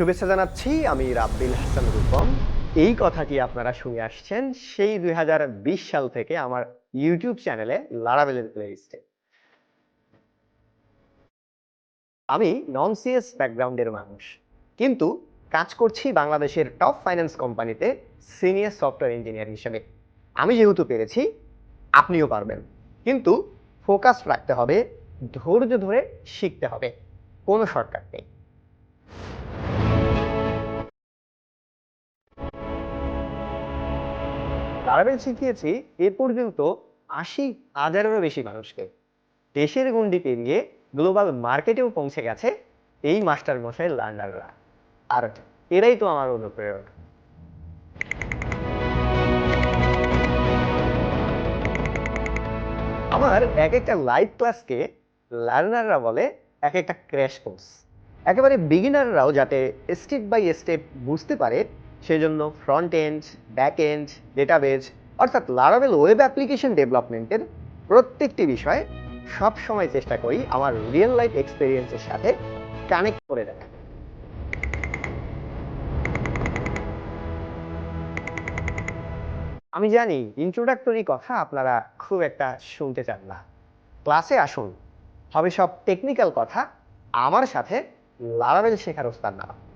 শুভেচ্ছা জানাচ্ছি আমি রাব্বিল হাসান রূপম। এই কথাটি আপনারা শুনে আসছেন সেই দুই হাজার বিশ সাল থেকে আমার ইউটিউব চ্যানেলে লারাবেলের প্লেলিস্টে আমি নন সিএস ব্যাকগ্রাউন্ডের মানুষ, কিন্তু কাজ করছি বাংলাদেশের টপ ফাইন্যান্স কোম্পানিতে সিনিয়র সফটওয়্যার ইঞ্জিনিয়ার হিসেবে। আমি যেহেতু পেরেছি, আপনিও পারবেন। কিন্তু ফোকাস রাখতে হবে, ধৈর্য ধরে শিখতে হবে। কোনো শর্টকাট নেই। লারাবেল শিখিয়েছি এ পর্যন্ত আশি হাজারেরও বেশি মানুষকে দেশের গণ্ডি পেরিয়ে গ্লোবাল মার্কেটেও পৌঁছে গেছে এই মাস্টার মশাই লার্নাররা। আর এরাই তো আমার অনুপ্রেরণা আমার এক একটা লাইভ ক্লাসকে লার্নাররা বলে এক একটা ক্র্যাশ কোর্স একেবারে বিগিনাররাও যাতে স্টেপ বাই স্টেপ বুঝতে পারে সেজন্য front end back end database অর্থাৎ লারাবেল ওয়েব অ্যাপ্লিকেশন ডেভেলপমেন্টের প্রত্যেকটি বিষয়ে সব সময় চেষ্টা করি আমার রিয়েল লাইফ এক্সপিরিয়েন্সের সাথে কানেক্ট করে দেখা আমি জানি ইন্ট্রোডাক্টরি কথা আপনারা খুব একটা শুনতে চান না। ক্লাসে আসুন। হবে সব টেকনিক্যাল কথা আমার সাথে লারাবেল শেখার ওস্তাদ না।